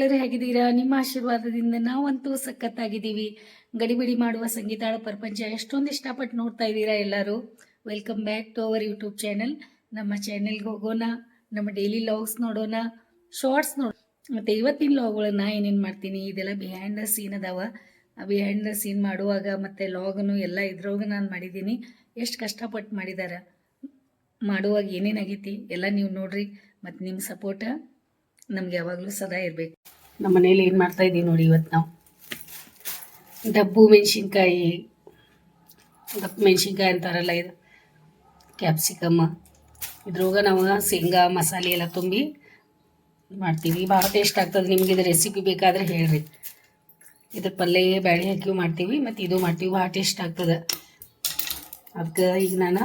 ಎಲ್ಲರೂ ಹೇಗಿದ್ದೀರಾ? ನಿಮ್ಮ ಆಶೀರ್ವಾದದಿಂದ ನಾವಂತೂ ಸಖತ್ತಾಗಿದ್ದೀವಿ. ಗಡಿಬಿಡಿ ಮಾಡುವ ಸಂಗೀತಾಳ ಪ್ರಪಂಚ ಎಷ್ಟೊಂದು ಇಷ್ಟಪಟ್ಟು ನೋಡ್ತಾ ಇದ್ದೀರಾ ಎಲ್ಲರೂ? Welcome back to our YouTube channel ನಮ್ಮ ಚಾನೆಲ್ಗೆ ಹೋಗೋಣ. ನಮ್ಮ ಡೈಲಿ ಲಾಗ್ಸ್ ನೋಡೋಣ. ಶಾರ್ಟ್ಸ್ ನೋಡ ಮತ್ತು ಇವತ್ತಿನ ಲಾಗ್ಗಳನ್ನ ಏನೇನು ಮಾಡ್ತೀನಿ? ಇದೆಲ್ಲ ಬಿಹೈಂಡ್ ದ ಸೀನ್ ಅದಾವ. ಬಿಹೈಂಡ್ ದ ಸೀನ್ ಮಾಡುವಾಗ ಮತ್ತು ಲಾಗನು ಎಲ್ಲ ಇದ್ರೊಳಗೆ ನಾನು ಮಾಡಿದ್ದೀನಿ. ಎಷ್ಟು ಕಷ್ಟಪಟ್ಟು ಮಾಡಿದಾರ? ಮಾಡುವಾಗ ಏನೇನಾಗೈತಿ? ಎಲ್ಲ ನೀವು ನೋಡ್ರಿ. ಮತ್ತು ನಿಮ್ಮ ಸಪೋರ್ಟ ನಮ್ಗೆ ಯಾವಾಗಲೂ ಸದಾ ಇರಬೇಕು. ನಮ್ಮ ಮನೇಲಿ ಏನು ಮಾಡ್ತಾ ಇದ್ದೀವಿ ನೋಡಿ ಇವತ್ತು ನಾವು. ಡಬ್ಬು ಮೆಣಸಿನ್ಕಾಯಿ ದಪ್ಪ ಮೆಣಸಿನ್ಕಾಯಿ ಅಂತಾರಲ್ಲ ಇದು ಕ್ಯಾಪ್ಸಿಕಮ್ ಇದ್ರೊಳಗೆ ನಾವು ಶೇಂಗಾ, ಮಸಾಲೆ ಎಲ್ಲ ತುಂಬಿ ಮಾಡ್ತೀವಿ. ಭಾಳ ಟೇಸ್ಟ್ ಆಗ್ತದೆ ನಿಮ್ಗೆ ಇದು ರೆಸಿಪಿ ಬೇಕಾದ್ರೆ ಹೇಳ್ರಿ. ಇದ್ರ ಪಲ್ಯ ಬ್ಯಾಳಿ ಹಾಕಿ ಮಾಡ್ತೀವಿ, ಮತ್ತು ಇದು ಮಾಡ್ತೀವಿ. ಭಾಳ ಟೇಸ್ಟ್ ಆಗ್ತದೆ. ಅದಕ್ಕೆ ಈಗ ನಾನು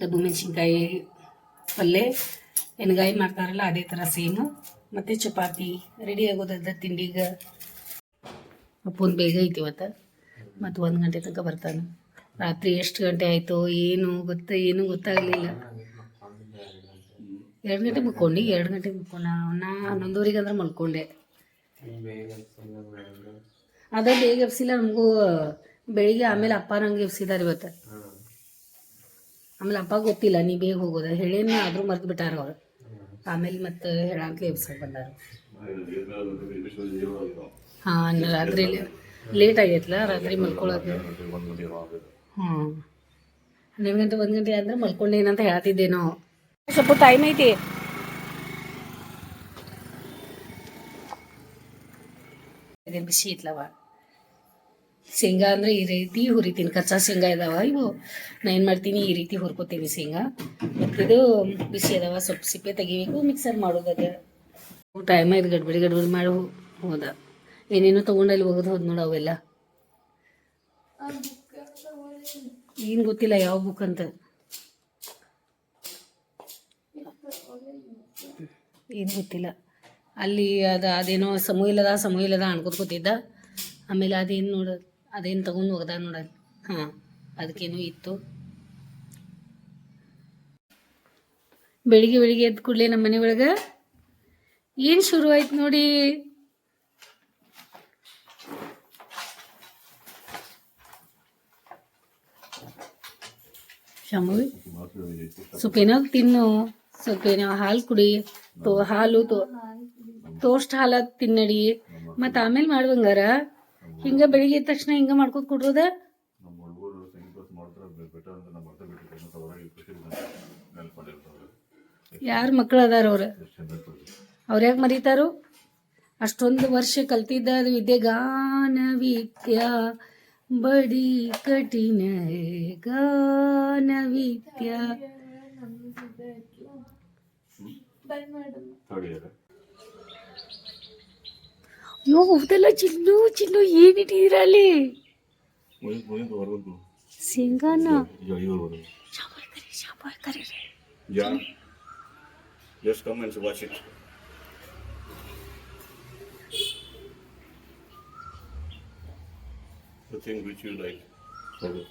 ಡಬ್ಬು ಮೆಣಸಿನ್ಕಾಯಿ ಪಲ್ಯ ಎಣ್ಗಾಯಿ ಮಾಡ್ತಾರಲ್ಲ, ಅದೇ ಥರ ಸೇಮು ಮತ್ತು ಚಪಾತಿ ರೆಡಿ ಆಗೋದ ತಿಂಡಿಗೆ. ಅಪ್ಪನ ಬೇಗ ಐತಿ ಇವತ್ತು ಮತ್ತು ಒಂದು ಗಂಟೆ ತನಕ ಬರ್ತಾನೆ. ರಾತ್ರಿ ಎಷ್ಟು ಗಂಟೆ ಆಯಿತು, ಏನು ಗೊತ್ತ, ಏನು ಗೊತ್ತಾಗಲಿಲ್ಲ. ಎರಡು ಗಂಟೆ ಮುಕ್ಕೊಂಡು, ಎರಡು ಗಂಟೆ ಮುಕ್ಕೊಂಡ. ನಾ ಹನ್ನೊಂದುವರೆಗೆ ಅಂದ್ರೆ ಮಲ್ಕೊಂಡೆ. ಅದ ಬೇಗ ಎಬ್ಸಿಲ್ಲ, ನಮಗೂ ಬೆಳಿಗ್ಗೆ ಆಮೇಲೆ ಅಪ್ಪ ನಂಗೆ ಎಬ್ಸಿದಾರೆ ಇವತ್ತು. ಆಮೇಲೆ ಅಪ್ಪ ಗೊತ್ತಿಲ್ಲ, ನೀ ಬೇಗ ಹೋಗೋದ. ಹೇಳೇನ ಆದರೂ ಮರ್ತು ಬಿಟ್ಟಾರ ಅವ್ರು. ಆಮೇಲೆ ಮತ್ತೆ ಹೇಳಕ್ಕೆ ಎಬ್ಸಕ್ಕೆ ಬಂದಾರ. ಹಾಂ ರಾತ್ರಿ ಲೇಟ್ ಆಗೈತಲ್ಲ ರಾತ್ರಿ ಮಲ್ಕೊಳ್ಳೋದು ಹ್ಞೂ ಹನ್ನೆರಡು ಗಂಟೆ ಒಂದು ಗಂಟೆ ಅಂದ್ರೆ ಮಲ್ಕೊಂಡೇನಂತ ಹೇಳ್ತಿದ್ದೇನೋ. ಸ್ವಲ್ಪ ಟೈಮ್ ಐತಿ. ಬಿಸಿ ಇತ್ಲವ? ಶೇಂಗಾ ಅಂದರೆ ಈ ರೀತಿ ಹುರಿತೀನಿ. ಕಚ್ಚಾ ಶೇಂಗಾ ಇದಾವ. ಇವು ನಾ ಏನು ಮಾಡ್ತೀನಿ, ಈ ರೀತಿ ಹುರ್ಕೋತೀನಿ ಶೇಂಗಾ. ಮತ್ತು ಇದು ಬಿಸಿ ಅದಾವ, ಸ್ವಲ್ಪ ಸಿಪ್ಪೆ ತೆಗಿಬೇಕು ಮಿಕ್ಸರ್ ಮಾಡೋದದ ಟೈಮ್ ಇದು ಗಡ್ಬಡಿ ಗಡ್ಬಡಿ ಮಾಡಿ ಹೋದ. ಏನೇನು ತೊಗೊಂಡಲ್ಲಿ ಹೋಗೋದು ಹೋದ್ ನೋಡು ಅವೆಲ್ಲ. ಏನು ಗೊತ್ತಿಲ್ಲ ಯಾವ ಬುಕ್ ಅಂತ. ಏನು ಗೊತ್ತಿಲ್ಲ. ಅಲ್ಲಿ ಅದು, ಅದೇನೋ ಸಮೂಹ ಇಲ್ಲದ ಸಮೂಹ ಇಲ್ಲದ ಕೂತಿದ್ದ. ಆಮೇಲೆ ಅದೇನು ನೋಡ ಅದೇನು ತಗೊಂಡು ಹೋಗ್ದ ನೋಡ. ಹಾಂ ಅದಕ್ಕೇನು ಇತ್ತು. ಬೆಳಿಗ್ಗೆ ಬೆಳಿಗ್ಗೆ ಎದ್ದು ಕೂಡಲೇ ನಮ್ಮ ಮನೆ ಒಳಗೆ ಏನು ಶುರು ಆಯ್ತು ನೋಡಿ. ಶಂಭವಿ ಸ್ವಲ್ಪ ಏನೋ ತಿನ್ನು. ಸ್ವಲ್ಪ ಏನೋ ಹಾಲು ಕುಡಿ. ತೋ ಹಾಲು ತೋ ಟೋಸ್ಟ್ ಹಾಲು ತಿನ್ನಡಿ. ಮತ್ತು ಆಮೇಲೆ ಮಾಡ್ಬಂಗಾರ ಹಿಂಗ ಬೆಳಿಗ್ಗೆ ಎದ್ದ ತಕ್ಷಣ ಹಿಂಗ ಮಾಡ್ಕೊತ ಕೊಡ್ರೋದ? ಯಾರ ಮಕ್ಕಳು ಅದಾರ ಅವ್ರ? ಅವ್ರ ಯಾಕೆ ಮರೀತಾರು? ಅಷ್ಟೊಂದು ವರ್ಷ ಕಲ್ತಿದ್ದ ಅದು ವಿದ್ಯೆ ಗಾನ ವಿದ್ಯಾ ಬಡಿ ಕಠಿಣ ಗಾನ ವಿದ್ಯಾ ಅಯ್ಯೋ ಹೌದಲ್ಲ ಚಿನ್ನು ಚಿನ್ನು ಏನಿಟ್ಟಿದ್ದೀರ ಅಲ್ಲಿ ಮುಗಿದು ಮುಗಿದು ಹೊರಗಂತು ಶೇಂಗಾನ ಈಗ ಐದುವರೆವರೆಗೆ ಶಾಬಾಯ್ ಕರಿ ಶಾಬಾಯ್ ಕರಿ yeah just come and watch it The thing which you like. ಹೌದು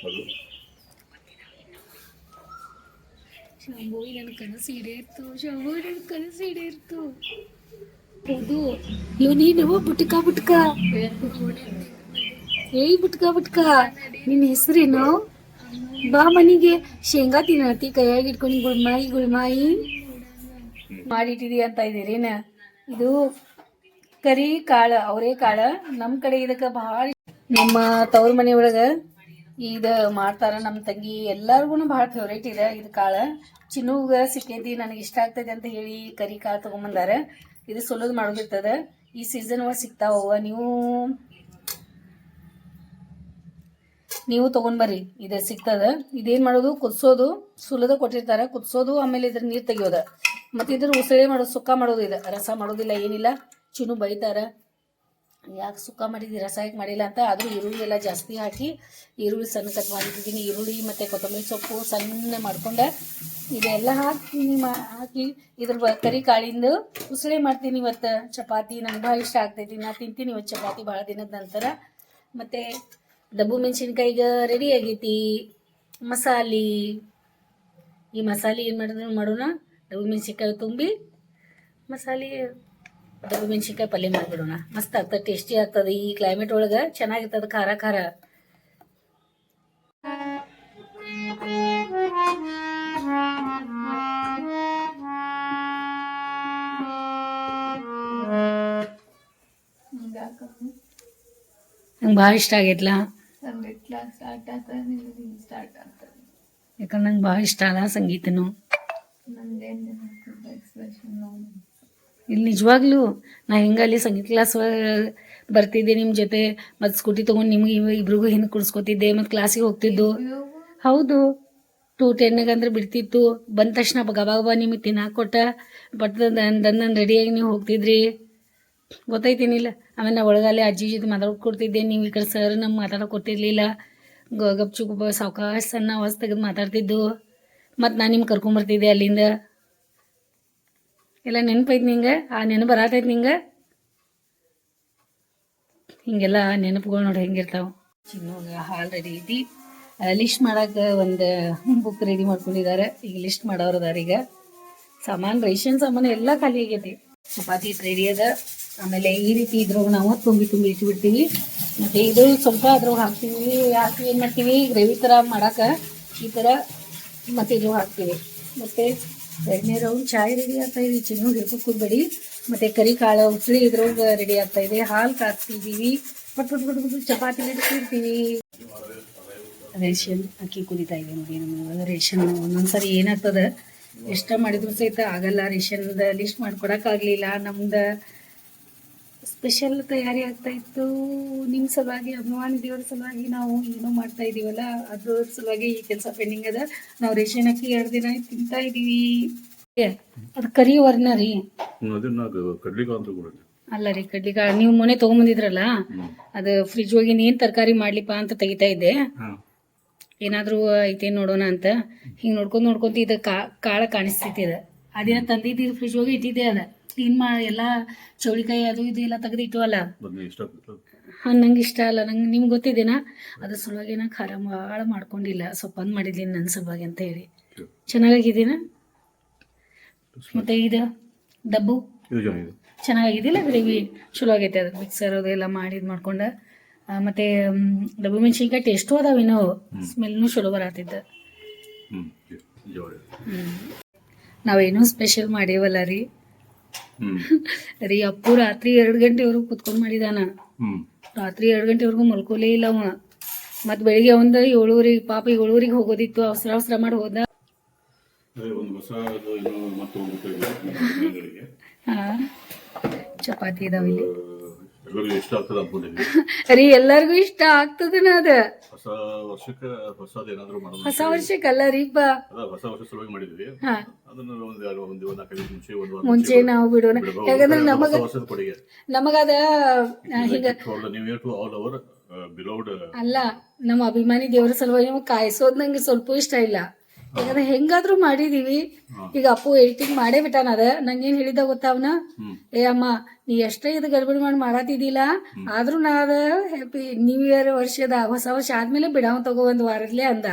ಹೌದು ಶಂಭುವಿ ನನ್ನ ಕನಸು ಈಡೇರ್ತು ಶಂಭುವಿ ನನ್ನ ಕನಸು ಈಡೇರ್ತು. ಹೌದು ಇವ್ ನೀನು ಬುಟ್ಕ ಬುಟ್ಕ. ಏಯ್, ಬುಟ್ಕ ಬುಟ್ಕ. ನಿನ್ನ ಹೆಸರೇನು? ಬಾ ಮನಿಗೆ. ಶೇಂಗಾ ತಿನ್ನತಿ, ಕೈಯಾಗ ಇಟ್ಕೊಂಡು ಗುಳ್ಮಾಯಿ ಗುಳ್ಮಾಯಿ ಮಾಡಿಟ್ಟಿದಿ ಅಂತ ಇದ್ದೀರೇನ ಇದು ಕರಿ ಕಾಳ, ಅವರೇ ಕಾಳ. ನಮ್ಮ ಕಡೆ ಇದಕ್ಕೆ ಭಾಳ ನಮ್ಮ ತವ್ರ ಮನೆ ಒಳಗೆ ಇದು ಮಾಡ್ತಾರ ನಮ್ಮ ತಂಗಿ. ಎಲ್ಲರಿಗೂ ಭಾಳ ಫೇವ್ರೇಟ್ ಇದೆ ಇದು ಕಾಳು. ಚಿನ್ನುಗ ಸಿಕ್ಕೈತಿ ನನಗೆ ಇಷ್ಟ ಆಗ್ತೈತಿ ಅಂತ ಹೇಳಿ ಕರಿ ಕಾಳು ತೊಗೊಂಬಂದಾರ. ಇದು ಸುಲದು ಮಾಡೋದಿರ್ತದ. ಈ ಸೀಸನ್ ಒಳಗೆ ಸಿಗ್ತಾವ ನೀವು ನೀವು ತೊಗೊಂಡ್ಬರ್ರಿ ಇದು ಸಿಗ್ತದ. ಇದೇನು ಮಾಡೋದು? ಕುದಿಸೋದು. ಸುಲದ ಕೊಟ್ಟಿರ್ತಾರೆ. ಕುದಿಸೋದು, ಆಮೇಲೆ ಇದ್ರ ನೀರು ತೆಗಿಯೋದು. ಮತ್ತು ಇದ್ರ ಉಸಳೆ ಮಾಡೋದು, ಸುಕ್ಕ ಮಾಡೋದು ಇದು. ರಸ ಮಾಡೋದಿಲ್ಲ, ಏನಿಲ್ಲ. ಚಿನ್ನು ಬೈತಾರ. ಯಾಕೆ ಸುಕ್ಕ ಮಾಡಿದ್ದೀನಿ ರಸ ಯಾಕೆ ಮಾಡಿಲ್ಲ ಅಂತ ಆದರೂ ಈರುಳ್ಳಿ ಎಲ್ಲ ಜಾಸ್ತಿ ಹಾಕಿ, ಈರುಳ್ಳಿ ಸಣ್ಣ ಕಟ್ ಮಾಡಿದ್ದೀನಿ ಈರುಳ್ಳಿ ಮತ್ತು ಕೊತ್ತಂಬರಿ ಸೊಪ್ಪು ಸಣ್ಣ ಮಾಡ್ಕೊಂಡೆ. ಇದೆಲ್ಲ ಹಾಕಿ ಮಾ- ಹಾಕಿ ಇದ್ರ ಕರಿ ಕಾಳಿಂದ ಉಸಳೆ ಮಾಡ್ತೀನಿ ಇವತ್ತು. ಚಪಾತಿ ನಂಗೆ ಭಾಳ ಇಷ್ಟ ಆಗ್ತೈತಿ. ನಾ ತಿಂತೀನಿ ಇವತ್ತು ಚಪಾತಿ ಭಾಳ ದಿನದ ನಂತರ. ಮತ್ತು ಡಬ್ಬು ಮೆಣಸಿನ್ಕಾಯಿಗೆ ರೆಡಿ ಆಗೈತಿ. ಮಸಾಲೆ. ಈ ಮಸಾಲೆ ಏನು ಮಾಡಿದ್ರು ಮಾಡೋಣ. ಡಬ್ಬು ಮೆಣಸಿನ್ಕಾಯಿ ತುಂಬಿ ಮಸಾಲೆ ಡಬ್ಬು ಮೆಣಸಿನ್ಕಾಯಿ ಪಲ್ಯ ಮಾಡಿಬಿಡೋಣ. ಮಸ್ತ್ ಆಗ್ತದೆ ಟೇಸ್ಟಿ ಆಗ್ತದೆ. ಈ ಕ್ಲೈಮೇಟ್ ಒಳಗೆ ಚೆನ್ನಾಗಿರ್ತದೆ ಖಾರ ಖಾರ. ನಂಗೆ ಭಾಳ ಇಷ್ಟ ಆಗೈತ್ಲ? ಯಾಕಂದ್ರೆ ನಂಗೆ ಭಾಳ ಇಷ್ಟ ಅಲ್ಲ ಸಂಗೀತನು. ನಿಜವಾಗ್ಲೂ ನಾ ಹಿಂಗೆ ಅಲ್ಲಿ ಸಂಗೀತ ಕ್ಲಾಸ್ ಬರ್ತಿದ್ದೆ ನಿಮ್ಮ ಜೊತೆ, ಮತ್ತು ಸ್ಕೂಟಿ ತೊಗೊಂಡು ನಿಮ್ಗೆ ಇವ್ ಇಬ್ರಿಗೂ ಹಿಂದೆ ಕುಡಿಸ್ಕೊತಿದ್ದೆ, ಮತ್ತು ಕ್ಲಾಸಿಗೆ ಹೋಗ್ತಿದ್ದು. ಹೌದು. ಟೂ ಟೆನ್ಗೆ ಅಂದ್ರೆ ಬಿಡ್ತಿತ್ತು. ಬಂದ ತಕ್ಷಣ ಗಬಾ ಗಬಾ ನಿಮಗೆ ತಿನ್ನಾಕ ಕೊಟ್ಟ. ಬಟ್ ದಂದ ರೆಡಿಯಾಗಿ ನೀವು ಹೋಗ್ತಿದ್ರಿ. ಗೊತ್ತಾಯ್ತೀನಿಲ್ಲ. ಆಮೇಲೆ ನಾ ಒಳಗಲ್ಲಿ ಅಜ್ಜಿ ಜೊತೆ ಮಾತಾಡ್ಕೊಡ್ತಿದ್ದೆ ನೀವು ಈ ಕಡೆ ಸರ್ ನಮ್ಗೆ ಮಾತಾಡೋಕೆ ಕೊಟ್ಟಿರಲಿಲ್ಲ. ಗಪ್ಚುಪ್, ಸಾವಕಾಶ ಸಣ್ಣ ಹೊಸ ತೆಗೆದು ಮಾತಾಡ್ತಿದ್ದು. ಮತ್ತು ನಾನು ನಿಮ್ಗೆ ಕರ್ಕೊಂಬರ್ತಿದ್ದೆ ಅಲ್ಲಿಂದ. ಎಲ್ಲ ನೆನಪೈತಿ ನಿಂಗೆ? ಆ ನೆನಪು ಬರತೈತಿ ನಿಂಗೆ? ಹಿಂಗೆಲ್ಲ ನೆನಪುಗಳು ನೋಡಿ, ಹೆಂಗಿರ್ತಾವೆ. ಚಿನ್ನೋಗ ಹಾಲು ರೆಡಿ ಐತಿ. ಲಿಸ್ಟ್ ಮಾಡಕ್ಕೆ ಒಂದು ಬುಕ್ ರೆಡಿ ಮಾಡ್ಕೊಂಡಿದ್ದಾರೆ ಈಗ ಲಿಸ್ಟ್ ಮಾಡೋರು ಈಗ. ಸಾಮಾನು, ರೇಷನ್ ಸಾಮಾನು ಎಲ್ಲ ಖಾಲಿ ಆಗೈತಿ. ಚಪಾತಿ ರೆಡಿ ಅದ. ಆಮೇಲೆ ಈ ರೀತಿ ಇದ್ರೊಳಗೆ ನಾವು ತುಂಬಿ ತುಂಬಿ ಇಟ್ಬಿಡ್ತೀವಿ ಮತ್ತೆ ಇದು ಸ್ವಲ್ಪ ಅದ್ರೊಳಗೆ ಹಾಕ್ತೀವಿ. ಹಾಕಿ ಏನು ಮಾಡ್ತೀವಿ? ಗ್ರೇವಿ ಥರ ಮಾಡೋಕೆ ಈ ಥರ ಮತ್ತೆ ಇದ್ರೊಳಗೆ ಹಾಕ್ತೀವಿ. ಮತ್ತೆ ಎರಡನೇ ರೌಂಡ್ ಚಾಯ್ ರೆಡಿ ಆಗ್ತಾ ಇದೆ, ಚಿನ್ನು ಹಿಡ್ಕೊ ಮತ್ತೆ ಕರಿ ಕಾಳು ಉಸಳಿ ಇದ್ರೊಳಗೆ ರೆಡಿ ಆಗ್ತಾ ಇದೆ. ಹಾಲು ಕಾಕ್ತಿದ್ದೀವಿ ಪಟ್ ಪಟ್ ಪಟ್ ಪಟ್, ಚಪಾತಿ ಇಡ್ತಿರ್ತೀವಿ ರೇಷನ್ ಅಕ್ಕಿ ಕುದಿತಾ ಇದೆ ನೋಡಿ ನಮಗೆ ರೇಷನ್ ಒಂದೊಂದ್ಸರಿ ಏನಾಗ್ತದ? ಎಷ್ಟ ಮಾಡಿದ್ರು ಸಹಿತ ಆಗಲ್ಲ. ರೇಷನ್ದ ಲಿಸ್ಟ್ ಮಾಡ್ಕೊಡಕ್ಕಾಗ್ಲಿಲ್ಲ ನಮ್ದು ಸ್ಪೆಷಲ್ ತಯಾರಿ ಆಗ್ತಾ ಇತ್ತು. ನಿಮ್ಮ ಸಲುವಾಗಿ ಅಭಿಮಾನಿ ದೇವರ ಸಲುವಾಗಿ ನಾವು ಏನೋ ಮಾಡ್ತಾ ಇದೀವಲ್ಲ ಅದ್ರ ಸಲುವಾಗಿ ಈ ಕೆಲಸ ಪೆಂಡಿಂಗ್ ಅದ. ನಾವು ರೇಷನ್ ಅಕ್ಕಿ ಎರಡು ದಿನ ಆಯ್ತು ತಿಂತಾ ಇದೀವಿ. ಅದು ಕರಿ ವರ್ಣ ರೀ. ಅಲ್ಲ ರೀ ಕಡ್ಲಿಗಾ ನೀವು ಮೊನ್ನೆ ತಗೊಂಬಂದಿದ್ರಲ್ಲ ಅದು ಫ್ರಿಜ್ ಹೋಗಿ ಏನ್ ತರಕಾರಿ ಮಾಡ್ಲಿಪ್ಪ ಅಂತ ತೆಗಿತಾ ಇದ್ದೆ. ಏನಾದ್ರೂ ಐತೆ ನೋಡೋಣ ಅಂತ. ಹಿಂಗ್ ನೋಡ್ಕೊಂಡ್ ನೋಡ್ಕೊಂತ ಇದ ಕಾಳ ಕಾಣಿಸ್ತೈತಿ ಅದ ಅದೇನ ತಂದಿದ್ದೀರಿ ಫ್ರಿಜ್ ಹೋಗಿ ಇಟ್ಟಿದ್ದೆ ಅದ. ಕ್ಲೀನ್ ಮಾಡಿ ಎಲ್ಲ ಚೌಳಿಕಾಯಿ ಅದು ಇದು ಎಲ್ಲ ತೆಗೆದು ಅಲ್ಲ ಬಂದು ಇಷ್ಟ ಆಗ್ತದೆ ಹಾಂ ನಂಗೆ ಇಷ್ಟ ಅಲ್ಲ. ನಂಗೆ ನಿಮ್ಗೆ ಗೊತ್ತಿದೆನ? ಅದ್ರ ಸಲುವಾಗಿ ನಾ ಖಾರ ಭಾಳ ಮಾಡ್ಕೊಂಡಿಲ್ಲ. ಸ್ವಲ್ಪ ಅಂದ್ ಮಾಡಿದ್ದೀನಿ ನನ್ನ ಸಲುವಾಗಿ ಅಂತ ಹೇಳಿ. ಚೆನ್ನಾಗಾಗಿದ್ದೀನ? ಮತ್ತೆ ಇದು ಡಬ್ಬು? ಚೆನ್ನಾಗಾಗಿದ್ದಿಲ್ಲ ಗ್ರೇವಿ ಚಲೋ ಆಗೈತೆ ಅದು. ಮಿಕ್ಸರ್ ಅದು ಎಲ್ಲ ಮಾಡಿ ಇದು ಮಾಡ್ಕೊಂಡು. ಮತ್ತೆ ಡಬ್ಬು ಮೆಣಸಿನ್ಕಾಯಿ ಟೇಸ್ಟು ಅದಾವೇನೋ? ಸ್ಮೆಲ್ನು ಚಲೋ ಬರತ್ತಿದ್ದ ನಾವೇನೂ ಸ್ಪೆಷಲ್ ಮಾಡೇವಲ್ಲ ರೀ. ರೀ ಅಪ್ಪು ರಾತ್ರಿ ಎರಡು ಗಂಟೆವರೆಗೂ ಕುತ್ಕೊಂಡು ಮಾಡಿದಾನ. ರಾತ್ರಿ ಎರಡು ಗಂಟೆವರೆಗೂ ಮಲ್ಕೋಲೇ ಇಲ್ಲ ಅವ. ಮತ್ ಬೆಳಿಗ್ಗೆ ಒಂದ್ ಏಳುವರೆಗೆ ಪಾಪ ಏಳುವರೆಗೆ ಹೋಗೋದಿತ್ತು ಅವಸರ ಅವಸರ ಮಾಡಿ ಹೋದ. ಚಪಾತಿ ಇದಾವ ಇಲ್ಲಿ. ಎಲ್ಲರಿಗೂ ಇಷ್ಟ ಆಗ್ತದೆ ಅನ್ಕೊಂಡಿದ್ವಿ. ರೀ ಎಲ್ಲರಿಗೂ ಇಷ್ಟ ಆಗ್ತದನ ಅದ. ಹೊಸ ವರ್ಷಕ್ಕೆ ಹೊಸದು ಏನಾದರೂ ಮಾಡೋದು ಹೊಸ ವರ್ಷಕ್ಕಲ್ಲ ರೀ ಬಾ. ಹೊಸ ವರ್ಷ ಸಲುವಾಗಿ ಮಾಡಿದ್ವಿ. ಅದನ್ನ ಒಂದು ಎರಡು ಒಂದು ಒಂದು ನಾಲ್ಕೈದು ಮುಂಚೆ ಒಂದು ವಾರ ಮುಂಚೆ ನಾವು ಬಿಡೋಣ. ಯಾಕಂದ್ರೆ ಹೊಸ ನಮಗ ವರ್ಷದ ಕೊಡುಗೆ. ನಮಗದ ಹಿಂಗ new year to all over beloved ಅಲ್ಲ ನಮ್ಮ ಅಭಿಮಾನಿ ದೇವರ ಸಲುವಾಗಿ ಕಾಯಿಸೋದ್ ನಂಗೆ ಸ್ವಲ್ಪ ಇಷ್ಟ ಇಲ್ಲ. ಯಾಕಂದ್ರೆ ಹೆಂಗಾದ್ರೂ ಮಾಡಿದೀವಿ. ಈಗ ಅಪ್ಪು ಎಡಿಟಿಂಗ್ ಮಾಡೇ ಬಿಟ್ಟಾನ ಅದ. ನಂಗೇನ್ ಹೇಳಿದ ಗೊತ್ತಾ ಅವನ? ಏ ಅಮ್ಮ ನೀ ಎಷ್ಟೇ ಇದು ಗಡ್ಬಡಿ ಮಾಡಿ ಮಾಡತ್ತಿದ್ದಿಲ್ಲ ಆದ್ರೂ ನಾ ಅದ ಹ್ಯಾಪಿ ನ್ಯೂ ಇಯರ್ ವರ್ಷದ ಹೊಸ ವರ್ಷ ಆದ್ಮೇಲೆ ಬಿಡಾವ್ ತಗೋ ಒಂದ್ ವಾರದ್ಲೆ ಅಂದ.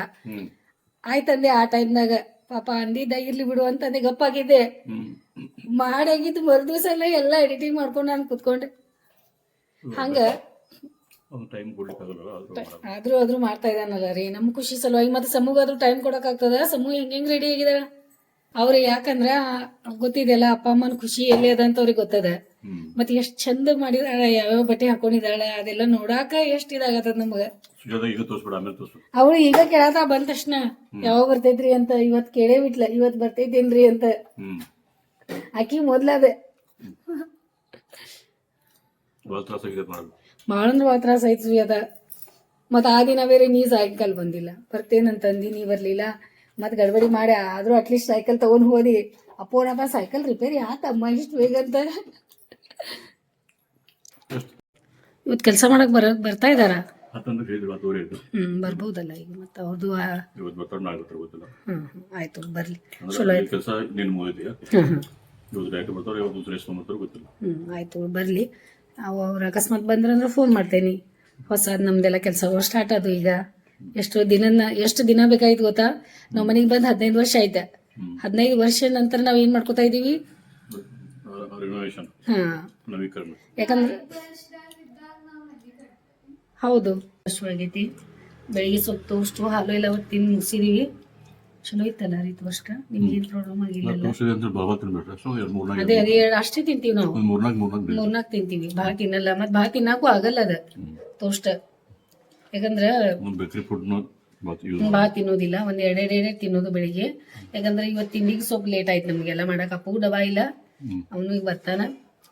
ಆಯ್ತಂದೆ ಆ ಟೈಮ್ನಾಗ ಪಾಪ ಅಂದಿದ್ದ ಇರ್ಲಿ ಬಿಡು ಅಂತಂದೆ ಗಪ್ಪಾಗಿದ್ದೆ. ಮಾಡಾಗಿದ್ದು ಮರುದಿವ್ಸ ಎಲ್ಲ ಎಲ್ಲ ಎಡಿಟಿಂಗ್ ಮಾಡ್ಕೊಂಡು ನಾನು ಕುತ್ಕೊಂಡೆ. ಹಂಗ ಒಂದು ಟೈಮ್ ಕೊಡ್ಲಿಕ್ಕಾಗಲ್ಲ ಆದ್ರೂ ಮಾಡೋದು. ಆದ್ರೂ ಆದ್ರೂ ಮಾಡ್ತಾ ಇದಾನಲ್ಲ ರೀ. ನಮ್ಮ ಖುಷಿ ಸಲುವಾಗಿ. ಮತ್ತೆ ಸಮೂಗಾದ್ರೂ ಟೈಮ್ ಕೊಡಕ್ಕಾಗ್ತದ? ಸಮೂಹ ಹೆಂಗ್ ಹೆಂಗ್ ರೆಡಿ ಆಗಿದಾಳ? ಅವ್ರು ಯಾಕಂದ್ರ ಗೊತ್ತಿದೆಯಲ್ಲ ಅಪ್ಪ ಅಮ್ಮನ ಖುಷಿ ಎಲ್ಲಿ ಅದ ಅಂತ ಅವ್ರಿಗೆ ಗೊತ್ತದ. ಹ್ಮ್. ಮತ್ತೆ ಎಷ್ಟ್ ಚಂದ ಮಾಡಿದಾಳ ಯಾವ್ಯಾವ ಬಟ್ಟೆ ಹಾಕೊಂಡಿದಾಳ ಅದೆಲ್ಲ ನೋಡಾಕ ಎಷ್ಟ್ ಇದಾಗತ್ತದ ನಮಗ. ಸುಜಾತ ಈಗ ತೋರಿಸ್ಬೇಡ ಆಮೇಲೆ ತೋರಿಸ್ಬೇಡ. ಅವಳು ಈಗ ಕೇಳಾತ ಬಂದ ತಕ್ಷಣ ಯಾವಾಗ ಬರ್ತೈತ್ರಿ ಅಂತ ಇವತ್ ಕೇಳೇ ಬಿಟ್ಲ. ಇವತ್ ಬರ್ತೈತೇನ್ರಿ ಅಂತ. ಹ್ಮ್. ಆಕಿ ಮೊದ್ಲದ ತ್ರಾಸಾಗಿದೆ ಮಾಡೋದು ಭಾಳ ಅಂದ್ರೆ ಭಾಳ ತ್ರಾಸ ಆಯ್ತು ಅದ. ಮತ್ತು ಆ ದಿನ ಬೇರೆ ನೀ ಸೈಕಲ್ ಬಂದಿಲ್ಲ. ಬರ್ತೇನಂತಂದು ನೀ ಬರಲಿಲ್ಲ. ಮತ್ತು ಗಡ್ಬಡಿ ಮಾಡಿ ಆದ್ರೂ ಅಟ್ಲೀಸ್ಟ್ ಸೈಕಲ್ ತೊಗೊಂಡು ಹೋದಿ. ಅಪ್ಪೋನಪ್ಪ ಸೈಕಲ್ ರಿಪೇರಿ ಆತಮ್ಮ ಇಷ್ಟು ವೇಗ ಅಂತ. ಇವತ್ತು ಕೆಲಸ ಮಾಡಕ್ಕೆ ಬರ ಬರ್ತಾ ಇದ್ದಾರಾ ಹ್ಮ್ ಆಯ್ತು ಹ್ಞೂ ಬರ್ಬೋದಲ್ಲ ಈಗ ಮತ್ತೆ ಅವ್ರದ್ದು ಹ್ಞೂ ಆಯಿತು ಬರಲಿ. ಮುಗಿದೆಯಾ? ಹ್ಞೂ ಆಯಿತು ಬರಲಿ. ಅವು ಅವ್ರು ಅಕಸ್ಮಾತ್ ಬಂದ್ರಂದ್ರೆ ಫೋನ್ ಮಾಡ್ತೇನೆ. ಹೊಸದು ನಮ್ದೆಲ್ಲ ಕೆಲಸ ಸ್ಟಾರ್ಟ್ ಅದು ಈಗ. ಎಷ್ಟು ದಿನ ಎಷ್ಟು ದಿನ ಬೇಕಾಯ್ತು ಗೊತ್ತಾ? ನಾವು ಮನೆಗೆ ಬಂದು ಹದಿನೈದು ವರ್ಷ ಆಯ್ತ. ಹದಿನೈದು ವರ್ಷ ನಂತರ ನಾವು ಏನ್ ಮಾಡ್ಕೋತಾ ಇದೀವಿ ಹಾಂ ಹಾ. ನವೀಕರಣ. ಯಾಕಂದ್ರೆ ಹೌದು. ಅಷ್ಟು ಬೆಳಿಗ್ಗೆ ಸೊತ್ತು ತೋಷ್ಟು ಹಾಲು ಎಲ್ಲ ತಿಂದು ಮುಗಿಸಿದೀವಿ. ಚಲೋ ಇತ್ತಲ್ಲ ರೀ ತೋಷ್ಟ ನಿಮ್ಗೆ ಏನು ಪ್ರಾಬ್ಲಮ್ ಆಗಿಲ್ಲ ಔಷಧಿ ಅಂತ ಬಾಬಾ ತಿನ್ಬೇಡ್ರಿ ಸೊ ಎರಡು ಮೂರ್ನಾಗ ಅದೇ ಅದೇ ಅಷ್ಟೇ ತಿಂತೀವಿ ನಾವು. ಒಂದು ಮೂರ್ನಾಗ ಮೂರ್ನಾಗ ತಿಂತೀವಿ. ಭಾಳ ತಿನ್ನಲ್ಲ. ಮತ್ ಭಾಳ ತಿನ್ನಾಕು ಆಗಲ್ಲ ಅದ. ತೋಷ್ಟ. ಯಾಕಂದ್ರ ಬೇಕರಿ ಫುಡ್ ಮತ್ತು ಭಾಳ ತಿನ್ನೋದಿಲ್ಲ. ಒಂದ್ ಎರಡೆರಡು ಎರಡೆರಡು ತಿನ್ನೋದು ಬೆಳಿಗ್ಗೆ. ಯಾಕಂದ್ರೆ ಇವತ್ತು ತಿಂಡಿಗೆ ಸ್ವಲ್ಪ ಲೇಟ್ ಆಯ್ತು ನಮಗೆಲ್ಲ ಮಾಡಕ್ ಅಪ್ಪು ಡಬಾ ಇಲ್ಲ. ಅವನು ಈಗ ಬರ್ತಾನ.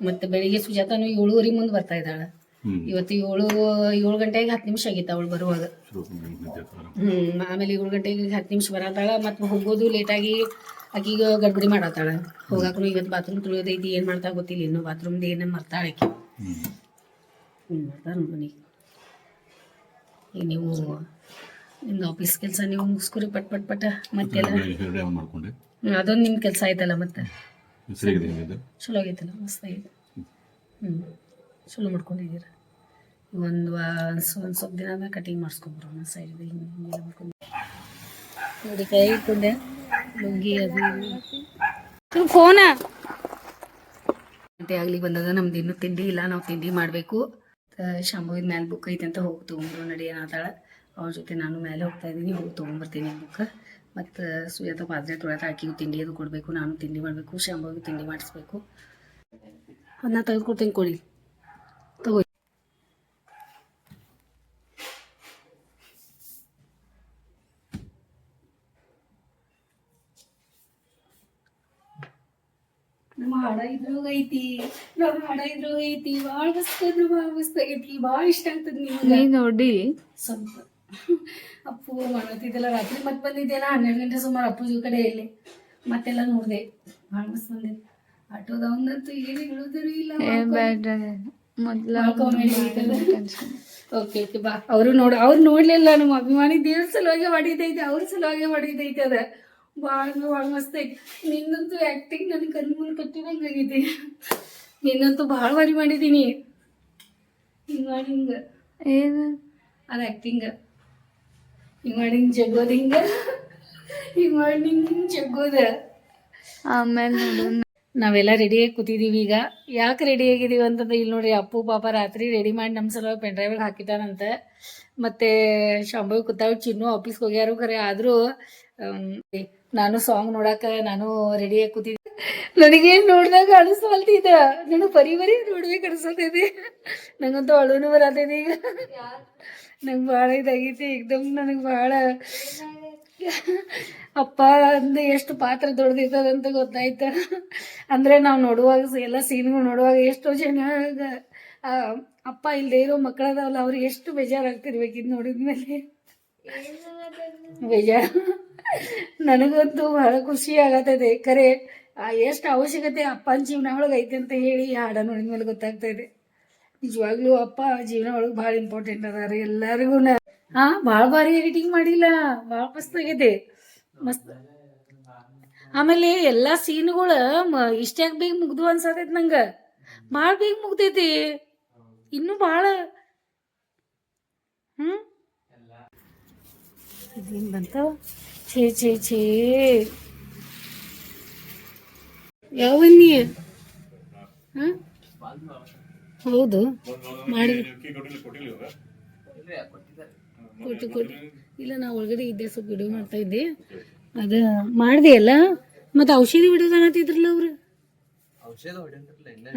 ಮತ್ತೆ ಬೆಳಿಗ್ಗೆ ಸುಜಾತನು ಏಳುವರೆ ಮುಂದೆ ಬರ್ತಾ ಇದ್ದಾಳ. ಇವತ್ತು ಏಳು ಏಳು ಗಂಟೆಗೆ ಹತ್ತು ನಿಮಿಷ ಆಗಿತ್ತು ಅವಳು ಬರುವಾಗ. ಹ್ಮ್ ಆಮೇಲೆ ಏಳು ಗಂಟೆಗೆ ಹತ್ತು ನಿಮಿಷ ಬರತ್ತಾಳ ಮತ್ತೆ ಹೋಗೋದು ಲೇಟಾಗಿ ಆಕಿಗ ಗಡ್ಬಡಿ ಮಾಡತ್ತಾಳ. ಹೋಗಾಕನು ಇವತ್ತು ಬಾತ್ರೂಮ್ ತುಳಿಯೋದೈತಿ ಏನ್ ಮಾಡ್ತಾ ಗೊತ್ತಿಲ್ಲ ಇನ್ನು ಬಾತ್ರೂಮ್ದು ಏನ ಮರ್ತಾಳ ಆಕಿ. ಹ್ಮ್. ಹ್ಮ್ ಮಾಡ್ತಾರ ಮನೆಗೆ ಈಗ ನೀವು ನಿಮ್ದು ಆಫೀಸ್ ಕೆಲಸ ನೀವು ಮುಗಿಸ್ಕೊರಿ ಪಟ್ ಪಟ್ ಪಟ. ಮತ್ತೆಲ್ಲ? ಹ್ಮ್, ಅದೊಂದು ನಿಮ್ಮ ಕೆಲಸ ಆಯ್ತಲ್ಲ ಮತ್ತೆ. ಚಲೋ ಆಗೈತಲ್ಲ ಮಸ್ತ್ ಆಯ್ತು ಹ್ಞೂ ಚಲೋ ಮಾಡ್ಕೊಂಡಿದ್ದೀರ. ಒಂದು ಒಂದು ಸ್ವಲ್ಪ ದಿನ ಕಟಿಂಗ್ ಮಾಡಿಸ್ಕೊಂಬರೋಣ ಸೈಡ್ ಹಿಂಗೆಲ್ಲ ಮಾಡ್ಕೊಂಡು ನೋಡಿ ಕೈ ಇಟ್ಕೊಂಡೆ ಲುಂಗಿ ಅದು ಫೋನ ಗಂಟೆ ಆಗ್ಲಿ ಬಂದದ ನಮ್ದು ಇನ್ನೂ ತಿಂಡಿ ಇಲ್ಲ ನಾವು ತಿಂಡಿ ಮಾಡಬೇಕು. ಶಾಂಭವಿದ ಮ್ಯಾಲೆ ಬುಕ್ ಐತೆ ಅಂತ ಹೋಗಿ ತೊಗೊಂಬರು ನಡಿ ಏನಾದಾಳ ಅವ್ರ ಜೊತೆ ನಾನು ಮೇಲೆ ಹೋಗ್ತಾ ಇದ್ದೀನಿ ಹೋಗಿ ತೊಗೊಂಬರ್ತೀನಿ ಬುಕ್ ಮತ್ತು ಸುಯತ ಪಾತ್ರೆ ತೊಳೆತ ಹಾಕಿ ತಿಂಡಿ ಅದು ಕೊಡಬೇಕು ನಾನು ತಿಂಡಿ ಮಾಡಬೇಕು ಶಾಂಭವಿಗೆ ತಿಂಡಿ ಮಾಡಿಸ್ಬೇಕು. ಅದನ್ನ ತೆಗೆದುಕೊಡ್ತೀನಿ ಕೊಡಿ ತಗೋ ನಮ್ಮ ಹಾಡ ಇದ್ರೂ ಐತಿ ನಮ್ಮ ಹಾಡ ಇದ್ರೂ ಐತಿ ಭಾಳ ಮಸ್ತ್ ಅಂದ್ರೆ ಭಾಳ ಮಸ್ತ್. ಆಗೈತಿ ಭಾಳ ಇಷ್ಟ ಆಗ್ತದ ನಿಮ್ಗೆ. ನೋಡಿ. ಸ್ವಲ್ಪ. ಅಪ್ಪು ಮಾಡತ್ತಿದ್ದೆಲ್ಲ ರಾತ್ರಿ ಮತ್ತೆ ಬಂದಿದ್ದೇನ ಹನ್ನೆರಡು ಗಂಟೆ ಸುಮಾರು ಅಪ್ಪುಜಿ ಕಡೆ ಇಲ್ಲಿ. ಮತ್ತೆಲ್ಲ ನೋಡಿದೆ. ಭಾಳ ಮಸ್ತ್ ಬಂದೆ ಆಟೋದವನಂತೂ ಏನು ಹೇಳೋದರೂ ಇಲ್ಲ ಮೊದ್ಲ ಓಕೆ ಓಕೆ ಬಾ. ಅವರು ನೋಡ ಅವ್ರು ನೋಡ್ಲಿಲ್ಲ ನಮ್ಮ ಅಭಿಮಾನಿ ದೇವ್ರ ಸಲುವಾಗಿ ಮಾಡಿದ್ದೈತೆ ಅವ್ರ ಸಲುವಾಗಿ ಮಾಡಿದ್ದೈತೆ ಅದ. ಭಾಳ ಭಾಳ ಮಸ್ತ್ ಐತಿ ನಿನ್ನಂತೂ ಆ್ಯಕ್ಟಿಂಗ್ ನನ್ನ ಕಣ್ಣು ಮುಂದೆ ಕಟ್ಟಿದಂಗೆ ಆಗೈತಿ ನಿನ್ನಂತೂ ಭಾಳ ಬಾರಿ ಮಾಡಿದ್ದೀನಿ ಹಿಂಗೆ ಮಾಡಿ ಹಿಂಗೆ. ಏನು? ಅದು ಆ್ಯಕ್ಟಿಂಗ್ ಹಿಂಗೆ ಮಾಡಿ ಹಿಂಗೆ ಜಗ್ಗೋದು ಹಿಂಗೆ. ಹಿಂಗೆ ಮಾಡಿ ಹಿಂಗೆ ಜಗ್ಗೋದ. ಆಮೇಲೆ ನಾವೆಲ್ಲ ನಾವೆಲ್ಲ ರೆಡಿಯಾಗಿ ಕೂತಿದ್ದೀವಿ ಈಗ. ಯಾಕೆ ರೆಡಿ ಆಗಿದೀವಿ ಅಂತಂದ್ರೆ ಇಲ್ಲಿ ನೋಡ್ರಿ ಅಪ್ಪು ಪಾಪ ರಾತ್ರಿ ರೆಡಿ ಮಾಡಿ ನಮ್ಮ ಸಲುವಾಗಿ ಪೆನ್ ಡ್ರೈವ್ಗೆ ಹಾಕಿದ್ದಾನಂತೆ ಮತ್ತು ಶಾಂಭವಿ ಕೂತಾವ್, ಚಿನ್ನು ಆಫೀಸ್ ಹೋಗ್ಯಾರು ಖರೆ. ಆದರೂ ನಾನು ಸಾಂಗ್ ನೋಡಾಕ ನಾನು ರೆಡಿಯಾಗಿ ಕೂತಿದ್ದೆ. ನನಗೇನು ನೋಡಿದಾಗ ಅನಿಸ್ವಲ್ತಿದ್ದ ನನಗೆ ಬರೀ ಬರೀ ನೋಡ್ಬೇಕು ಅನಿಸ್ತೈತಿ ನಂಗಂತೂ ಅಳುನು ಬರತೈತಿ ಈಗ. ನಂಗೆ ಭಾಳ ಇದಾಗೈತಿ. ಏಕ್ದಮ್ ನನಗೆ ಭಾಳ ಅಪ್ಪ ಅಂದ್ರೆ ಎಷ್ಟು ಪಾತ್ರ ದೊಡ್ಡದಿರ್ತದಂತ ಗೊತ್ತಾಯ್ತ. ಅಂದ್ರೆ ನಾವು ನೋಡುವಾಗ ಎಲ್ಲ ಸೀನ್ಗಳು ನೋಡುವಾಗ ಎಷ್ಟೋ ಜನ ಅಪ್ಪ ಇಲ್ದೆ ಇರೋ ಮಕ್ಕಳದಾವಲ್ಲ ಅವ್ರಿಗೆ ಎಷ್ಟು ಬೇಜಾರಾಗ್ತಿರ್ಬೇಕು ಇದು ನೋಡಿದ್ಮೇಲೆ. ಬೇಜಾರು. ನನಗಂತೂ ಬಹಳ ಖುಷಿ ಆಗತ್ತದೆ. ಖರೆ ಎಷ್ಟು ಅವಶ್ಯಕತೆ ಅಪ್ಪನ ಜೀವನ ಒಳಗೆ ಐತೆ ಅಂತ ಹೇಳಿ ಹಾಡ ನೋಡಿದ ನೋಡಿದ್ಮೇಲೆ ಗೊತ್ತಾಗ್ತಾ ಇದೆ. ನಿಜವಾಗ್ಲೂ ಅಪ್ಪ ಜೀವನ ಒಳಗೆ ಭಾಳ ಇಂಪಾರ್ಟೆಂಟ್ ಅದಾರ ಎಲ್ಲರಿಗೂ. ಹಾ ಭಾಳ ಭಾರಿ ಎಡಿಟಿಂಗ್ ಮಾಡಿಲ್ಲ. ಭಾಳ ಮಸ್ತ್ ಮಸ್ತ್. ಆಮೇಲೆ ಎಲ್ಲಾ ಸೀನ್ಗಳು ಇಷ್ಟ್ಯಾಕ್ ಬೇಗ ಮುಗ್ದು ಅನ್ಸತೈತಿ ನಂಗೆ? ಭಾಳ ಬೇಗ ಮುಗ್ದೈತಿ. ಇನ್ನೂ ಭಾಳ ಇದೇನ್ ಬಂತಾವ? ಛೇ ಛೇ ಛೇ. ಯಾವ ನೀ ಹೌದು. ಮಾಡಿ. ಕೊಟ್ಟು ಕೊಟ್ಟು. ಇಲ್ಲ, ನಾ ಒಳಗಡೆ ಇದ್ದೆ, ಸ್ವಲ್ಪ ವಿಡಿಯೋ ಮಾಡ್ತಾ ಇದ್ದೆ. ಅದ ಮಾಡಿದೆ ಅಲ್ಲ? ಮತ್ತೆ ಔಷಧಿ ವಿಡಿಯೋ ಅನ್ನತ್ತಿದ್ರಲ್ಲ ಅವ್ರು?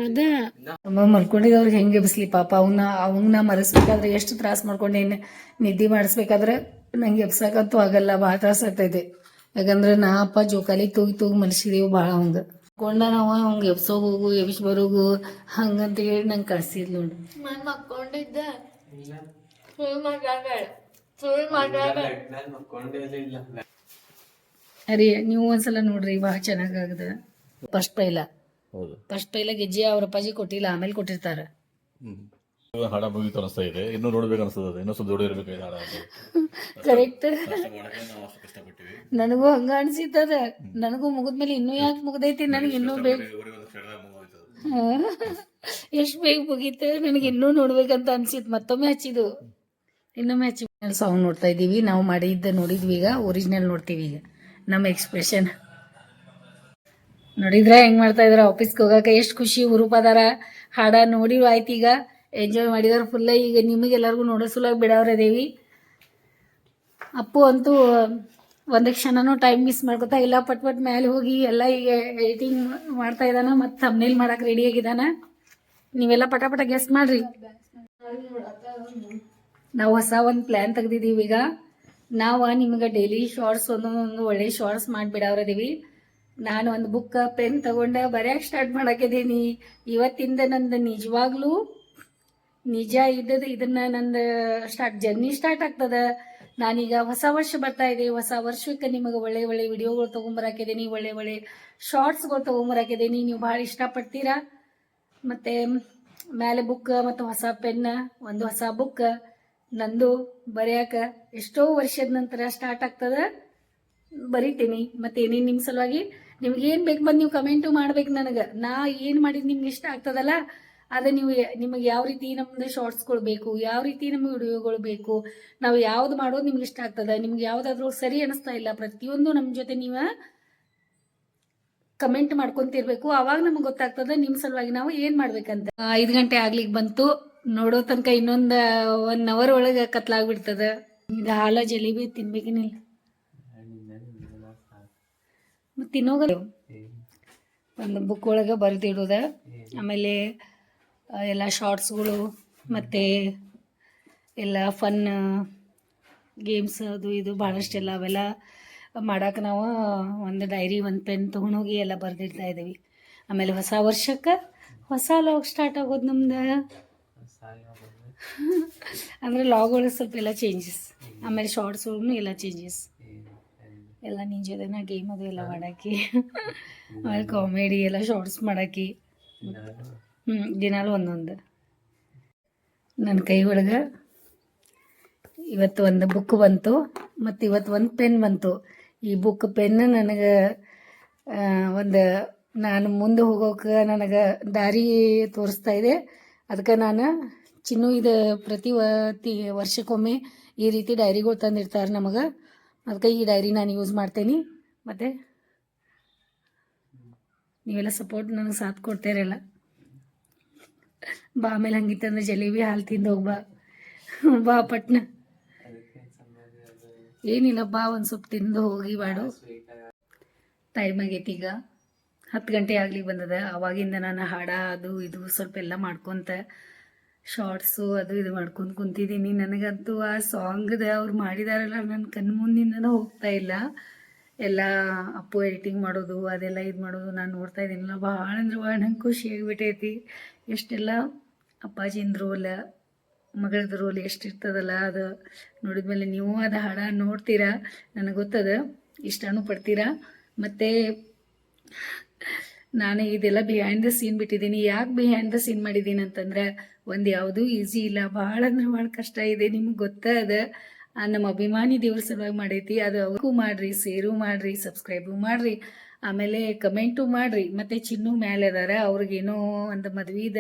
ಅದ. ಅಮ್ಮ ಮಲ್ಕೊಂಡಿದ್ದವ್ರಿಗೆ ಹೆಂಗೆ ಎಬ್ಸ್ಲಿ ಪಾಪ ಅವನ್ನ ಅವನ್ನ ಮರೆಸ್ಬೇಕಾದ್ರೆ ಎಷ್ಟು ತ್ರಾಸ ಮಾಡ್ಕೊಂಡು ಏನು ನಿದ್ದೆ ಮಾಡಿಸ್ಬೇಕಾದ್ರೆ ನಂಗೆ ಎಬ್ಸಕ್ಕಂತೂ ಆಗಲ್ಲ ಭಾಳ ತ್ರಾಸ ಆಗ್ತೈತೆ. ಯಾಕಂದ್ರೆ ನಾ ಅಪ್ಪ ಜೋಕಾಲಿ ತೂಗಿ ತೂಗಿ ಮನುಷ್ಯದೇವು ಭಾಳ ಅವಂಗ. ಕೊಂಡ ನಾವು ಅವಂಗ ಎಬ್ಸೋ ಹೋಗು ಎಬ್ಸ್ ಬರೋಗು ಹಂಗಂತ ಹೇಳಿ ನಂಗೆ ಕಳ್ಸಿದ್ ನೋಡು. ನಾನು ಮಕ್ಕೊಂಡಿದ್ದೆ ಸುಳ್ಳು ಮಾತಾಡ್ಬೇಡ. ಸುಳ್ಳು ಮಾತಾಡ್ಬೇಡ. ಅರಿ ನೀವು ಒಂದ್ಸಲ ನೋಡ್ರಿ ಭಾಳ ಚೆನ್ನಾಗಾಗದ ಫಸ್ಟ್ ಪೈಲ. ಫಸ್ಟ್ ಪೈಲ ಗೆಜ್ಜೆ ಅವ್ರ ಅಪ್ಪಾಜಿ ಕೊಟ್ಟಿಲ್ಲ ಆಮೇಲೆ ಕೊಟ್ಟಿರ್ತಾರ. ಹಾಡ ಮುಗಿತು ಅನಿಸ್ತಾ ಇದೆ. ಇನ್ನೂ ನೋಡ್ಬೇಕು ಅನಿಸ್ತದೆ ಇನ್ನೂ ಸ್ವಲ್ಪ ದೊಡ್ಡ ಇರಬೇಕು ಹಾಡ. ಕರೆಕ್ಟ್ ನನಗೂ ಹಂಗ ಅನ್ಸಿತ್ತದ ನನಗೂ ಮುಗಿದ್ಮೇಲೆ ಇನ್ನೂ ಯಾಕೆ ಮುಗ್ದೈತಿ? ನನಗೆ ಇನ್ನೂ ಬೇಕು. ಎಷ್ಟು ಬೇಗ ಮುಗೀತು? ನನಗೆ ಇನ್ನೂ ನೋಡ್ಬೇಕಂತ ಅನ್ಸಿತ್ತು ಮತ್ತೊಮ್ಮೆ ಹಚ್ಚಿದ್ದು ಇನ್ನೊಮ್ಮೆ ಹಚ್ಚಿ ಸಾಂಗ್ ನೋಡ್ತಾ ಇದ್ದೀವಿ. ನಾವು ಮಾಡಿದ್ದ ನೋಡಿದ್ವಿ ಈಗ. ಒರಿಜಿನಲ್ ನೋಡ್ತೀವಿ ಈಗ. ನಮ್ಮ ಎಕ್ಸ್ಪ್ರೆಷನ್ ನೋಡಿದ್ರೆ ಹೆಂಗ್ ಮಾಡ್ತಾ ಇದ್ರ? ಆಫೀಸ್ಗೆ ಹೋಗಕ್ಕೆ ಎಷ್ಟು ಖುಷಿ, ಹುರುಪದಾರ ಹಾಡ ನೋಡಿ ಆಯ್ತು ಈಗ. ಎಂಜಾಯ್ ಮಾಡಿದಾರ ಫುಲ್ಲ ಈಗ ನಿಮಗೆಲ್ಲರಿಗೂ ನೋಡೋ ಬಿಡವ್ರೆ ದೇವಿ. ಅಪ್ಪು ಅಂತೂ ಒಂದು ಕ್ಷಣನೂ ಟೈಮ್ ಮಿಸ್ ಮಾಡ್ಕೊತಾ ಇಲ್ಲ. ಪಟ್ ಪಟ್ ಮೇಲೆ ಹೋಗಿ ಎಲ್ಲ ಈಗ ಎಡಿಟಿಂಗ್ ಮಾಡ್ತಾ ಇದ್ದಾನ ಮತ್ತು ತಮ್ನೇಲ್ ಮಾಡಕ್ಕೆ ರೆಡಿ ಆಗಿದಾನ ನೀವೆಲ್ಲ ಪಟ ಪಟ ಗೆಸ್ಟ್ ಮಾಡ್ರಿ. ನಾವು ಹೊಸ ಒಂದು ಪ್ಲ್ಯಾನ್ ತೆಗ್ದಿದ್ದೀವಿ ಈಗ. ನಾವು ನಿಮ್ಗೆ ಡೈಲಿ ಶಾರ್ಟ್ಸ್ ಒಂದೊಂದೊಂದು ಒಳ್ಳೆ ಶಾರ್ಟ್ಸ್ ಮಾಡಿಬಿಡವ್ರದೀವಿ ನಾನು ಒಂದು ಬುಕ್ ಪೆನ್ ತಗೊಂಡ ಬರ್ಯಾಕೆ ಸ್ಟಾರ್ಟ್ ಮಾಡಾಕಿದ್ದೀನಿ ಇವತ್ತಿಂದ ನಂದು ನಿಜವಾಗ್ಲೂ ನಿಜ ಇದ್ದದ ಇದನ್ನ ನಂದು ಸ್ಟಾರ್ಟ್ ಜರ್ನಿ ಸ್ಟಾರ್ಟ್ ಆಗ್ತದ. ನಾನೀಗ ಹೊಸ ವರ್ಷ ಬರ್ತಾ ಇದೆ. ಹೊಸ ವರ್ಷಕ್ಕೆ ನಿಮಗೆ ಒಳ್ಳೆ ಒಳ್ಳೆ ವಿಡಿಯೋಗಳು ತೊಗೊಂಬರಾಕಿದ್ದೀನಿ ಒಳ್ಳೆ ಒಳ್ಳೆ ಶಾರ್ಟ್ಸ್ಗಳು ತೊಗೊಂಬರಾಕಿದ್ದೀನಿ ನೀವು ಭಾಳ ಇಷ್ಟಪಡ್ತೀರಾ? ಮತ್ತು ಮೇಲೆ ಬುಕ್ ಮತ್ತು ಹೊಸ ಪೆನ್ ಒಂದು ಹೊಸ ಬುಕ್ ನಂದು ಬರೆಯಕ್ಕೆ ಎಷ್ಟೋ ವರ್ಷದ ನಂತರ ಸ್ಟಾರ್ಟ್ ಆಗ್ತದ. ಬರಿತೀನಿ. ಮತ್ತು ಏನೇನು ನಿಮ್ಮ ಸಲುವಾಗಿ? ನಿಮ್ಗೆ ಏನು ಬೇಕು ಬಂದು ನೀವು ಕಮೆಂಟು ಮಾಡ್ಬೇಕು ನನಗೆ. ನಾ ಏನು ಮಾಡಿದ್ದು ನಿಮ್ಗೆ ಇಷ್ಟ ಆಗ್ತದಲ್ಲ, ಅದೇ ನೀವು ನಿಮಗೆ ಯಾವ ರೀತಿ ನಮ್ದು ಶಾರ್ಟ್ಸ್ಗಳು ಬೇಕು, ಯಾವ ರೀತಿ ನಮ್ಗೆ ವಿಡಿಯೋಗಳು ಬೇಕು, ನಾವು ಯಾವ್ದು ಮಾಡೋದು ನಿಮ್ಗೆ ಇಷ್ಟ ಆಗ್ತದೆ, ನಿಮ್ಗೆ ಯಾವುದಾದ್ರೂ ಸರಿ ಅನಿಸ್ತಾ ಇಲ್ಲ, ಪ್ರತಿಯೊಂದು ನಮ್ಮ ಜೊತೆ ನೀವು ಕಮೆಂಟ್ ಮಾಡ್ಕೊಂತಿರ್ಬೇಕು. ಅವಾಗ ನಮ್ಗೆ ಗೊತ್ತಾಗ್ತದ ನಿಮ್ಮ ಸಲುವಾಗಿ ನಾವು ಏನು ಮಾಡ್ಬೇಕಂತ. ಐದು ಗಂಟೆ ಆಗ್ಲಿಕ್ಕೆ ಬಂತು. ನೋಡೋ ತನಕ ಇನ್ನೊಂದು ಒನ್ ಅವರ್ ಒಳಗೆ ಕತ್ಲಾಗ್ಬಿಡ್ತದ. ಇದು ಹಾಲ ಜಲೇಬಿ ತಿನ್ಬೇಕೇನಿಲ್ಲ. ಮತ್ತು ತಿನ್ನೋಗಲ್ಲ. ಒಂದು ಬುಕ್ ಒಳಗೆ ಬರೆದಿಡೋದ. ಆಮೇಲೆ ಎಲ್ಲ ಶಾರ್ಟ್ಸ್ಗಳು ಮತ್ತು ಎಲ್ಲ ಫನ್ ಗೇಮ್ಸ್ ಅದು ಇದು ಭಾಳಷ್ಟೆಲ್ಲ ಅವೆಲ್ಲ ಮಾಡಕ್ಕೆ ನಾವು ಒಂದು ಡೈರಿ ಒಂದು ಪೆನ್ ತೊಗೊಂಡೋಗಿ ಎಲ್ಲ ಬರೆದಿಡ್ತಾ ಇದ್ದೀವಿ. ಆಮೇಲೆ ಹೊಸ ವರ್ಷಕ್ಕೆ ಹೊಸ ಲಾಗ್ ಸ್ಟಾರ್ಟ್ ಆಗೋದು ನಮ್ದು. ಅಂದರೆ ಲಾಗ್ಗಳು ಸ್ವಲ್ಪ ಎಲ್ಲ ಚೇಂಜಸ್ ಆಮೇಲೆ ಶಾರ್ಟ್ಸ್ಗಳು ಎಲ್ಲ ಚೇಂಜಸ್ ಎಲ್ಲ ನಿನ್ನ ಜೊತೆನ ಗೇಮ್ ಅದು ಎಲ್ಲ ಮಾಡಾಕಿ. ಆಮೇಲೆ ಕಾಮಿಡಿ ಎಲ್ಲ ಶಾರ್ಟ್ಸ್ ಮಾಡಾಕಿ. ಹ್ಞೂ ದಿನಾಲು ಒಂದೊಂದು. ನನ್ನ ಕೈ ಒಳಗೆ ಇವತ್ತು ಒಂದು ಬುಕ್ ಬಂತು ಮತ್ತು ಇವತ್ತು ಒಂದು ಪೆನ್ ಬಂತು. ಈ ಬುಕ್ ಪೆನ್ ನನಗೆ ಒಂದು ನಾನು ಮುಂದೆ ಹೋಗೋಕೆ ನನಗೆ ದಾರಿ ತೋರಿಸ್ತಾ ಇದೆ. ಅದಕ್ಕೆ ನಾನು ಚಿನ್ನು ಇದು ಪ್ರತಿ ತಿ ವರ್ಷಕ್ಕೊಮ್ಮೆ ಈ ರೀತಿ ಡೈರಿಗಳು ತಂದಿರ್ತಾರೆ ನಮಗೆ. ಅದಕ್ಕೆ ಈ ಡೈರಿ ನಾನು ಯೂಸ್ ಮಾಡ್ತೇನೆ. ಮತ್ತು ನೀವೆಲ್ಲ ಸಪೋರ್ಟ್ ನನಗೆ ಸಾಥ್ ಕೊಡ್ತೀರಲ್ಲ ಬಾ ಆಮೇಲೆ ಹಂಗಿತ್ತಂದ್ರೆ ಜಲೇಬಿ ಹಾಲು ತಿಂದು ಹೋಗಿ ಬಾ. ಬಾ ಪಟ್ನ. ಏನಿಲ್ಲ, ಬಾ ಒಂದು ಸ್ವಲ್ಪ ತಿಂದು ಹೋಗಿ ಬಾಡು ಟೈಮ್ ಆಗೈತಿ ಈಗ. ಹತ್ತು ಗಂಟೆ ಆಗ್ಲಿಕ್ಕೆ ಬಂದದ. ಅವಾಗಿಂದ ನಾನು ಹಾಡ, ಅದು ಇದು ಸ್ವಲ್ಪ ಎಲ್ಲ ಮಾಡ್ಕೊತ ಶಾರ್ಟ್ಸು ಅದು ಇದು ಮಾಡ್ಕೊಂಡು ಕುಂತಿದ್ದೀನಿ ನನಗಂತೂ ಆ ಸಾಂಗ್ದ ಅವ್ರು ಮಾಡಿದಾರಲ್ಲ ನನ್ನ ಕಣ್ಣು ಮುಂದಿಂದನೂ ಹೋಗ್ತಾ ಇಲ್ಲ. ಎಲ್ಲ ಅಪ್ಪು ಎಡಿಟಿಂಗ್ ಮಾಡೋದು, ಅದೆಲ್ಲ ಇದು ಮಾಡೋದು ನಾನು ನೋಡ್ತಾ ಇದ್ದೀನಲ್ಲ ಭಾಳ ಅಂದ್ರೆ ಭಾಳ ನಂಗೆ ಖುಷಿ ಆಗಿಬಿಟ್ಟೈತಿ ಎಷ್ಟೆಲ್ಲ ಅಪ್ಪಾಜಿನ ರೋಲ್ ಮಗಳದ ರೋಲ್ ಎಷ್ಟಿರ್ತದಲ್ಲ ಅದು ನೋಡಿದ್ಮೇಲೆ ನೀವು ಅದು ಹಾಡ ನೋಡ್ತೀರಾ? ನನಗೆ ಗೊತ್ತದ. ಇಷ್ಟನೂ ಪಡ್ತೀರಾ? ಮತ್ತು ನಾನು ಇದೆಲ್ಲ ಬಿಹೈಂಡ್ ದ ಸೀನ್ ಬಿಟ್ಟಿದ್ದೀನಿ. ಯಾಕೆ ಬಿಹೈಂಡ್ ದ ಸೀನ್ ಮಾಡಿದ್ದೀನಿ ಅಂತಂದ್ರೆ, ಒಂದು ಯಾವುದೂ ಈಸಿ ಇಲ್ಲ. ಭಾಳ ಅಂದ್ರೆ ಭಾಳ ಕಷ್ಟ ಇದೆ. ನಿಮ್ಗೆ ಗೊತ್ತೇ ಅದ. ನಮ್ಮ ಅಭಿಮಾನಿ ದೇವ್ರ ಸಲುವಾಗಿ ಮಾಡೈತಿ. ಅದು ಅವಕ್ಕೂ ಮಾಡ್ರಿ, ಸೇರು ಮಾಡ್ರಿ ಸಬ್ಸ್ಕ್ರೈಬು ಮಾಡ್ರಿ. ಆಮೇಲೆ ಕಮೆಂಟು ಮಾಡ್ರಿ. ಮತ್ತೆ ಚಿನ್ನು ಮೇಲೆ ಅದಾರ. ಅವ್ರಿಗೇನೋ ಒಂದು ಮದ್ವಿದ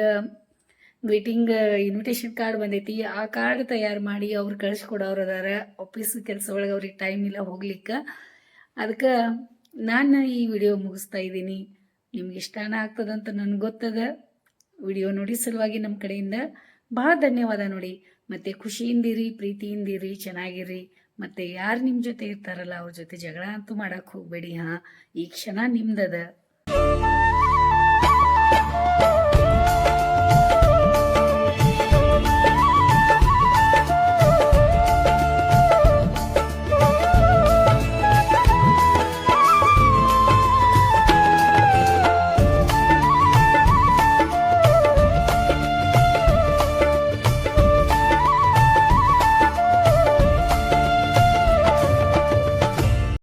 ಗ್ರೀಟಿಂಗ್ ಇನ್ವಿಟೇಷನ್ ಕಾರ್ಡ್ ಬಂದೈತಿ. ಆ ಕಾರ್ಡ್ ತಯಾರು ಮಾಡಿ ಅವ್ರು ಕಳಿಸ್ಕೊಡೋರು ಅದಾರ. ಆಫೀಸ್ ಕೆಲಸ ಒಳಗೆ ಅವ್ರಿಗೆ ಟೈಮ್ ಇಲ್ಲ ಹೋಗ್ಲಿಕ್ಕೆ. ಅದಕ್ಕೆ ನಾನು ಈ ವಿಡಿಯೋ ಮುಗಿಸ್ತಾ ಇದ್ದೀನಿ. ನಿಮ್ಗೆ ಇಷ್ಟನೇ ಆಗ್ತದಂತ ನನಗೆ ಗೊತ್ತದ? ವಿಡಿಯೋ ನೋಡಿ ಸಲುವಾಗಿ ನಮ್ಮ ಕಡೆಯಿಂದ ಭಾಳ ಧನ್ಯವಾದ ನೋಡಿ. ಮತ್ತು ಖುಷಿಯಿಂದಿರಿ ಪ್ರೀತಿಯಿಂದಿರಿ ಚೆನ್ನಾಗಿರಿ. ಮತ್ತು ಯಾರು ನಿಮ್ಮ ಜೊತೆ ಇರ್ತಾರಲ್ಲ ಅವ್ರ ಜೊತೆ ಜಗಳ ಅಂತೂ ಮಾಡೋಕ್ಕೆ ಹೋಗಬೇಡಿ, ಹಾಂ? ಈ ಕ್ಷಣ ನಿಮ್ದದ.